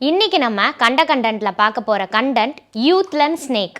இன்னைக்கு நம்ம கண்ட கண்டென்ட்ல பார்க்க போற கண்டென்ட் யூத்லன் ஸ்னேக்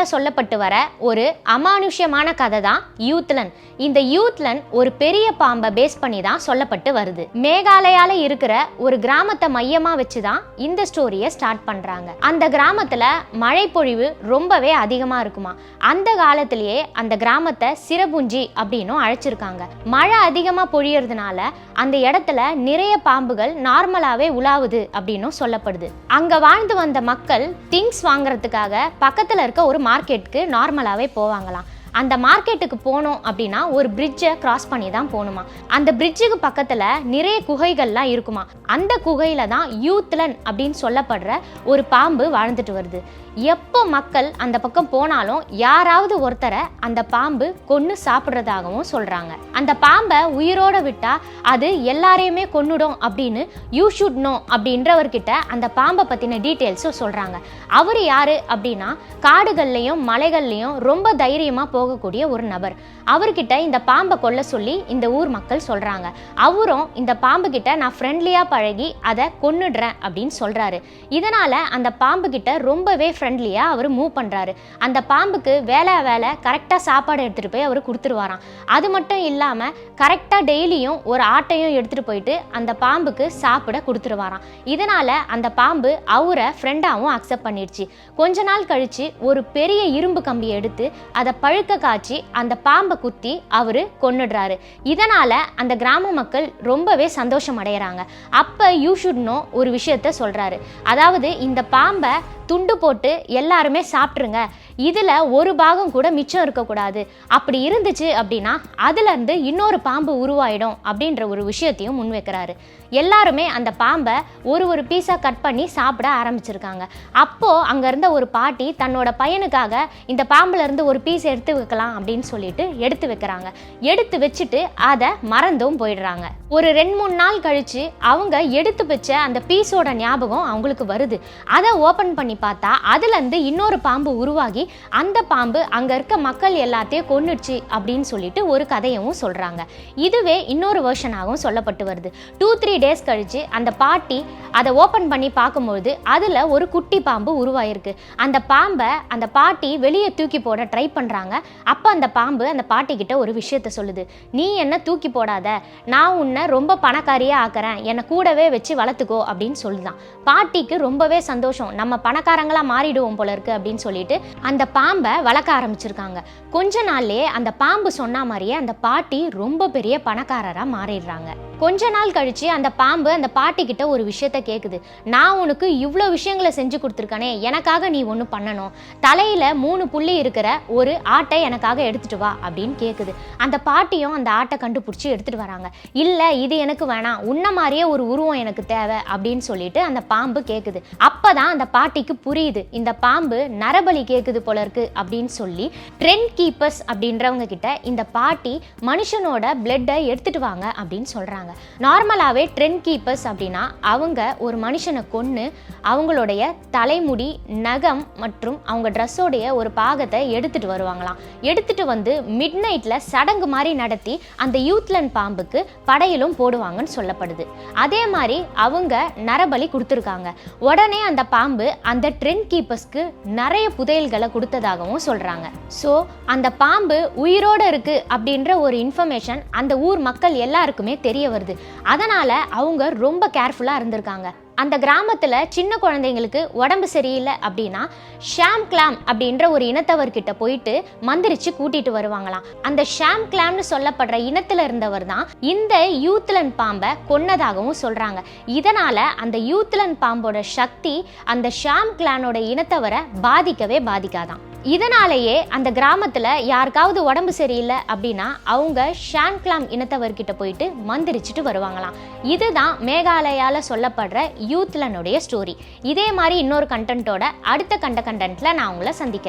மேகாலயால சொல்லப்பட்டு வர ஒரு அமானுஷ்யமான கதை தான் யூத்லன். இந்த யூத்லன் ஒரு பெரிய பாம்பை பேஸ் பண்ணி தான் சொல்லப்பட்டு வருது. மேகாலயால இருக்கிற ஒரு கிராமத்தை மையமா வச்சு தான் இந்த ஸ்டோரியை ஸ்டார்ட் பண்றாங்க. அந்த கிராமத்துல மழை பொழிவு ரொம்பவே அதிகமா இருக்குமா. அந்த காலத்திலேயே அந்த கிராமத்தை சிரபுஞ்சி அப்படின்னு அழைச்சிருக்காங்க. மழை அதிகமா பொழியறதுனால அந்த இடத்துல நிறைய பாம்புகள் நார்மலாவே உலாவுது அப்படின்னும் சொல்லப்படுது. அங்க வாழ்ந்து வந்த மக்கள் திங்ஸ் வாங்குறதுக்காக பக்கத்துல இருக்க ஒரு மார்க்கெட்டுக்கு நார்மலாகவே போவாங்களாம். அந்த மார்க்கெட்டுக்கு போனோம் அப்படின்னா ஒரு பிரிட்ஜை கிராஸ் பண்ணி தான் போகணுமா? அந்த பிரிட்ஜுக்கு பக்கத்தில் நிறைய குகைகள்லாம் இருக்குமா? அந்த குகையில் தான் யூத்லன் அப்படின்னு சொல்லப்படுற ஒரு பாம்பு வாழ்ந்துட்டு வருது. எப்போ மக்கள் அந்த பக்கம் போனாலும் யாராவது ஒருத்தரை அந்த பாம்பு கொன்று சாப்பிட்றதாகவும் சொல்கிறாங்க அந்த பாம்பை உயிரோட விட்டால் அது எல்லாரையுமே கொன்னுடும் அப்படின்னு யூ ஷுட் நோ அப்படின்றவர்கிட்ட அந்த பாம்பை பற்றின டீட்டெயில்ஸும் சொல்கிறாங்க அவர் யார் அப்படின்னா காடுகள்லையும் மலைகள்லேயும் ரொம்ப தைரியமாக போகக்கூடிய ஒரு நபர். அவர்கிட்ட இந்த பாம்பை கொல்ல சொல்லி இந்த ஊர் மக்கள் சொல்கிறாங்க அவரும் இந்த பாம்பு கிட்ட நான் ஃப்ரெண்ட்லியாக பழகி அதை கொன்னுடுறேன் அப்படின்னு சொல்கிறாரு இதனால் அந்த பாம்பு கிட்ட ரொம்பவே ஃப்ரெண்ட்லியாக அவர் மூவ் பண்ணுறாரு அந்த பாம்புக்கு வேலை வேலை கரெக்டாக சாப்பாடு எடுத்துகிட்டு போய் அவர் கொடுத்துருவாராம். அது மட்டும் இல்லாமல் கரெக்டாக டெய்லியும் ஒரு ஆட்டையும் எடுத்துகிட்டு போயிட்டு அந்த பாம்புக்கு சாப்பிட கொடுத்துருவாராம். இதனால் அந்த பாம்பு அவரை ஃப்ரெண்டாகவும் அக்செப்ட் பண்ணிடுச்சு. கொஞ்ச நாள் கழித்து ஒரு பெரிய இரும்பு கம்பியை எடுத்து அதை பழுக்க காய்ச்சி அந்த பாம்பை குத்தி அவர் கொண்டுடுறாரு இதனால் அந்த கிராம மக்கள் ரொம்பவே சந்தோஷம் அடைகிறாங்க அப்போ யூஷுட்னோ ஒரு விஷயத்த சொல்கிறாரு அதாவது இந்த பாம்பை துண்டு போட்டு எல்லாருமே சாப்பிட்ருங்க இதில் ஒரு பாகம் கூட மிச்சம் இருக்கக்கூடாது. அப்படி இருந்துச்சு அப்படின்னா அதுலேருந்து இன்னொரு பாம்பு உருவாயிடும் அப்படின்ற ஒரு விஷயத்தையும் முன்வைக்கிறாரு. எல்லாருமே அந்த பாம்பை ஒரு ஒரு பீஸாக கட் பண்ணி சாப்பிட ஆரம்பிச்சிருக்காங்க. அப்போது அங்கே இருந்த ஒரு பாட்டி தன்னோட பையனுக்காக இந்த பாம்புல இருந்து ஒரு பீஸ் எடுத்து வைக்கலாம் அப்படின்னு சொல்லிட்டு எடுத்து வைக்கிறாங்க. எடுத்து வச்சுட்டு அதை மறந்தும் போயிடுறாங்க. ஒரு ரெண்டு மூணு நாள் கழிச்சு அவங்க எடுத்து வச்ச அந்த பீஸோட ஞாபகம் அவங்களுக்கு வருது. அதை ஓப்பன் பண்ணி பார்த்தா அதுலேருந்து இன்னொரு பாம்பு உருவாகி அந்த பாம்பு அங்கே இருக்க மக்கள் எல்லாத்தையும் கொன்னுடுச்சு அப்படின்னு சொல்லிட்டு ஒரு கதையவும் சொல்கிறாங்க இதுவே இன்னொரு வேர்ஷனாகவும் சொல்லப்பட்டு வருது. டூ த்ரீ டேஸ் கழிச்சு அந்த பாட்டி அதை ஓப்பன் பண்ணி பார்க்கும்பொழுது அதில் ஒரு குட்டி பாம்பு உருவாயிருக்கு. அந்த பாம்பை அந்த பாட்டி வெளியே தூக்கி போட ட்ரை பண்ணுறாங்க அப்போ அந்த பாம்பு அந்த பாட்டிக்கிட்ட ஒரு விஷயத்த சொல்லுது. நீ என்ன தூக்கி போடாத. நான் உன்னை ரொம்ப பணக்காரியாக ஆக்கிறேன். என்னை கூடவே வச்சு வளர்த்துக்கோ அப்படின்னு சொல்லுதான். பாட்டிக்கு ரொம்பவே சந்தோஷம். நம்ம பணக்காரங்களாக மாறிடுவோம் போல இருக்கு அப்படின்னு சொல்லிட்டு அந்த பாம்பை வளர்க்க ஆரம்பிச்சிருக்காங்க. கொஞ்ச நாள்லேயே அந்த பாம்பு சொன்ன மாதிரியே அந்த பாட்டி ரொம்ப பெரிய பணக்காரராக மாறிடுறாங்க. கொஞ்ச நாள் கழிச்சு அந்த பாம்பு அந்த பாட்டி கிட்ட ஒரு விஷயத்த கேட்குது நான் உனக்கு இவ்வளோ விஷயங்களை செஞ்சு கொடுத்துருக்கானே எனக்காக நீ ஒன்று பண்ணணும். தலையில் மூணு புள்ளி இருக்கிற ஒரு ஆட்டை எனக்காக எடுத்துட்டு வா அப்படின்னு கேட்குது அந்த பாட்டியும் அந்த ஆட்டை கண்டுபிடிச்சி எடுத்துட்டு வராங்க. இல்லை இது எனக்கு வேணாம். உன்ன மாதிரியே ஒரு உருவம் எனக்கு தேவை அப்படின்னு சொல்லிட்டு அந்த பாம்பு கேட்குது அப்போ தான் அந்த பாட்டிக்கு புரியுது. இந்த பாம்பு நரபலி கேட்குது போல இருக்கு அப்படின்னு சொல்லி ட்ரெண்ட் கீப்பர்ஸ் அப்படின்றவங்க கிட்ட இந்த பாட்டி மனுஷனோட பிளட்டை எடுத்துட்டு வாங்க அப்படின்னு சொல்கிறாங்க சொல்கிறாங்க நார்மலாகவே ட்ரெண்ட் கீப்பர்ஸ் அப்படின்னா அவங்க ஒரு மனுஷனை கொன்று அவங்களுடைய தலைமுடி நகம் மற்றும் அவங்க ட்ரெஸ்ஸோடைய ஒரு பாகத்தை எடுத்துட்டு வருவாங்களாம். எடுத்துட்டு வந்து மிட் நைட்டில் சடங்கு மாதிரி நடத்தி அந்த யூத்லன் பாம்புக்கு படையிலும் போடுவாங்கன்னு சொல்லப்படுது. அதே மாதிரி அவங்க நரபலி கொடுத்துருக்காங்க. உடனே அந்த பாம்பு அந்த ட்ரெண்ட் கீப்பர்ஸ்க்கு நிறைய புதையல்களை கொடுத்ததாகவும் சொல்கிறாங்க ஸோ அந்த பாம்பு உயிரோடு இருக்கு அப்படின்ற ஒரு இன்ஃபர்மேஷன் அந்த ஊர் மக்கள் எல்லாருக்குமே தெரிய வருது. அதனால் அவங்க ரொம்ப கேர்ஃபுல்லாக இருந்திருக்காங்க. அந்த கிராமத்தில் சின்ன குழந்தைங்களுக்கு உடம்பு சரியில்லை அப்படின்னா ஷாம் கிளாம் அப்படின்ற ஒரு இனத்தவர்கிட்ட போயிட்டு மந்திரிச்சு கூட்டிட்டு வருவாங்களாம். அந்த ஷாம் கிளாம்னு சொல்லப்படுற இனத்துல இருந்தவர் தான் இந்த யூத்லன் பாம்பை கொன்னதாகவும் சொல்றாங்க. இதனால அந்த யூத்லன் பாம்போட சக்தி அந்த ஷாம் கிளானோட இனத்தவரை பாதிக்கவே பாதிக்காதான் இதனாலேயே அந்த கிராமத்தில் யாருக்காவது உடம்பு சரியில்லை அப்படின்னா அவங்க ஷான்க்லாம் இனத்தவர்கிட்ட போயிட்டு மந்திரிச்சிட்டு வருவாங்களாம். இதுதான் மேகாலயாவில் சொல்லப்படுற யூத்லனுடைய ஸ்டோரி இதே மாதிரி இன்னொரு கண்டென்ட்டோட அடுத்த கண்ட கண்டென்ட்டில் நான் உங்களை சந்திக்கிறேன்.